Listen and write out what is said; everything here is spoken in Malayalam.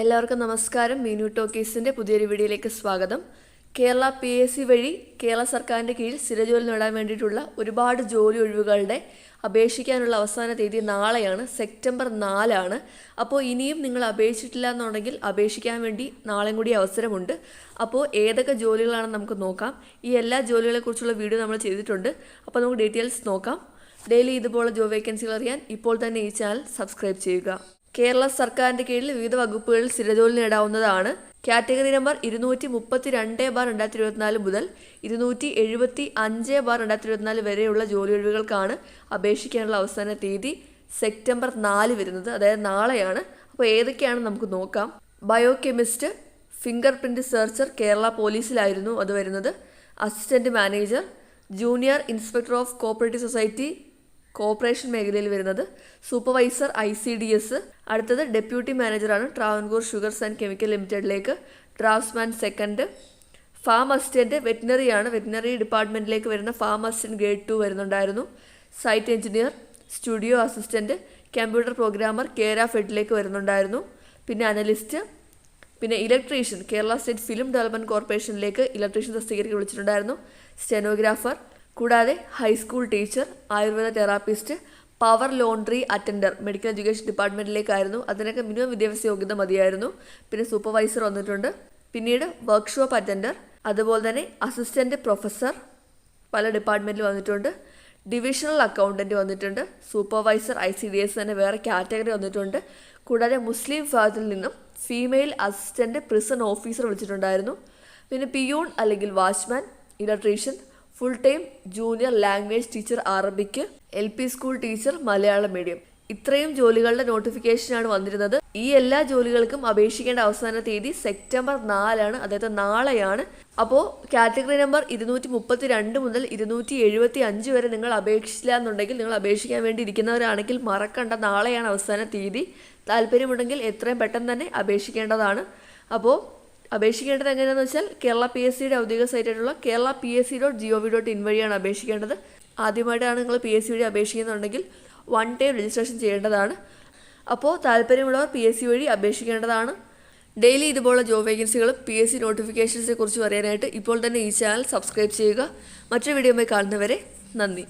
എല്ലാവർക്കും നമസ്കാരം. മീനു ടോക്കീസിന്റെ പുതിയൊരു വീഡിയോയിലേക്ക് സ്വാഗതം. കേരള പി എസ് സി വഴി കേരള സർക്കാരിന്റെ കീഴിൽ സ്ഥിരജോലി നേടാൻ വേണ്ടിയിട്ടുള്ള ഒരുപാട് ജോലി ഒഴിവുകളുടെ അപേക്ഷിക്കാനുള്ള അവസാന തീയതി നാളെയാണ് സെപ്റ്റംബർ നാലാണ്. അപ്പോൾ ഇനിയും നിങ്ങൾ അപേക്ഷിച്ചിട്ടില്ല എന്നുണ്ടെങ്കിൽ അപേക്ഷിക്കാൻ വേണ്ടി നാളെയും കൂടി അവസരമുണ്ട്. അപ്പോൾ ഏതൊക്കെ ജോലികളാണ് നമുക്ക് നോക്കാം. ഈ എല്ലാ ജോലികളെക്കുറിച്ചുള്ള വീഡിയോ നമ്മൾ ചെയ്തിട്ടുണ്ട്. അപ്പോൾ നമുക്ക് ഡീറ്റെയിൽസ് നോക്കാം. ഡെയിലി ഇതുപോലെ ജോബ് വേക്കൻസികൾ അറിയാൻ ഇപ്പോൾ തന്നെ ഈ ചാനൽ സബ്സ്ക്രൈബ് ചെയ്യുക. കേരള സർക്കാരിന്റെ കീഴിൽ വിവിധ വകുപ്പുകളിൽ സ്ഥിരജോലി നേടാവുന്നതാണ്. കാറ്റഗറി നമ്പർ ഇരുന്നൂറ്റി മുപ്പത്തി രണ്ട് ബാർ രണ്ടായിരത്തി ഇരുപത്തിനാല് മുതൽ ഇരുന്നൂറ്റി എഴുപത്തി അഞ്ച് ബാർ രണ്ടായിരത്തി ഇരുപത്തിനാല് വരെയുള്ള ജോലി ഒഴിവുകൾക്കാണ് അപേക്ഷിക്കാനുള്ള അവസാന തീയതി സെപ്റ്റംബർ നാല് വരുന്നത്. അതായത് നാളെയാണ്. അപ്പോൾ ഏതൊക്കെയാണ് നമുക്ക് നോക്കാം. Bio chemist fingerprint searcher Kerala പോലീസിലായിരുന്നു അത് വരുന്നത്. Assistant manager junior inspector of cooperative society corporation മേഖലയിൽ വരുന്നത് supervisor I C D S അടുത്തത് ഡെപ്യൂട്ടി മാനേജറാണ് ട്രാവൻകൂർ ഷുഗർസ് ആൻഡ് കെമിക്കൽ ലിമിറ്റഡിലേക്ക് ഡ്രാഫ്റ്റ്സ്മാൻ സെക്കൻഡ്. ഫാം അസിസ്റ്റന്റ് വെറ്റിനറിയാണ് വെറ്റിനറി ഡിപ്പാർട്ട്മെന്റിലേക്ക് വരുന്ന ഫാം അസിസ്റ്റന്റ് ഗ്രേഡ് ടു വരുന്നുണ്ടായിരുന്നു. Site engineer studio assistant computer programmer കേര ഫെഡിലേക്ക് വരുന്നുണ്ടായിരുന്നു. പിന്നെ അനലിസ്റ്റ് പിന്നെ electrician Kerala state film development കോർപ്പറേഷനിലേക്ക് electrician തസ്തികയ്ക്ക് വിളിച്ചിട്ടുണ്ടായിരുന്നു. സ്റ്റെനോഗ്രാഫർ കൂടാതെ high school teacher Ayurveda therapist power laundry attender medical education ഡിപ്പാർട്ട്മെന്റിലേക്കായിരുന്നു അതിനൊക്കെ മിനിമം വിദ്യാഭ്യാസ യോഗ്യത മതിയായിരുന്നു. പിന്നെ സൂപ്പർവൈസർ വന്നിട്ടുണ്ട്. പിന്നീട് വർക്ക്ഷോപ്പ് അറ്റൻഡർ അതുപോലെ തന്നെ അസിസ്റ്റന്റ് പ്രൊഫസർ പല ഡിപ്പാർട്ട്മെന്റിൽ വന്നിട്ടുണ്ട്. ഡിവിഷണൽ അക്കൗണ്ടന്റ് വന്നിട്ടുണ്ട്. Supervisor I C D S തന്നെ വേറെ കാറ്റഗറി വന്നിട്ടുണ്ട്. കൂടാതെ മുസ്ലിം വിഭാഗത്തിൽ നിന്നും ഫീമെയിൽ അസിസ്റ്റന്റ് പ്രിസൺ ഓഫീസർ വിളിച്ചിട്ടുണ്ടായിരുന്നു. പിന്നെ പിയൂൺ അല്ലെങ്കിൽ watchman electrician full time junior language teacher Arabic L P school teacher Malayalam medium ഇത്രയും ജോലികളുടെ നോട്ടിഫിക്കേഷനാണ് വന്നിരുന്നത്. ഈ എല്ലാ ജോലികൾക്കും അപേക്ഷിക്കേണ്ട അവസാന തീയതി സെപ്റ്റംബർ നാലാണ്. അതായത് നാളെയാണ്. അപ്പോൾ കാറ്റഗറി നമ്പർ ഇരുന്നൂറ്റി മുപ്പത്തി രണ്ട് മുതൽ ഇരുന്നൂറ്റി എഴുപത്തി അഞ്ച് വരെ നിങ്ങൾ അപേക്ഷിച്ചില്ല എന്നുണ്ടെങ്കിൽ നിങ്ങൾ അപേക്ഷിക്കാൻ വേണ്ടി ഇരിക്കുന്നവരാണെങ്കിൽ മറക്കണ്ട. നാളെയാണ് അവസാന തീയതി. താല്പര്യമുണ്ടെങ്കിൽ എത്രയും പെട്ടെന്ന് തന്നെ അപേക്ഷിക്കേണ്ടതാണ്. അപ്പോൾ അപേക്ഷിക്കേണ്ടത് എങ്ങനെയാണെന്ന് വെച്ചാൽ കേരള പി എസ് സിയുടെ ഔദ്യോഗിക സൈറ്റായിട്ടുള്ള Kerala P S C dot G O V dot in വഴിയാണ് അപേക്ഷിക്കേണ്ടത്. ആദ്യമായിട്ടാണ് നിങ്ങൾ പി എസ് സി വഴി അപേക്ഷിക്കുന്നുണ്ടെങ്കിൽ വൺ ടൈം രജിസ്ട്രേഷൻ ചെയ്യേണ്ടതാണ്. അപ്പോൾ താല്പര്യമുള്ളവർ പി എസ് സി വഴി അപേക്ഷിക്കേണ്ടതാണ്. ഡെയിലി ഇതുപോലുള്ള ജോബ് വേക്കൻസികളും പി എസ് സി നോട്ടിഫിക്കേഷൻസിനെ കുറിച്ച് അറിയാനായിട്ട് ഇപ്പോൾ തന്നെ ഈ ചാനൽ സബ്സ്ക്രൈബ് ചെയ്യുക. മറ്റൊരു വീഡിയോയുമായി കാണുന്നവരെ നന്ദി.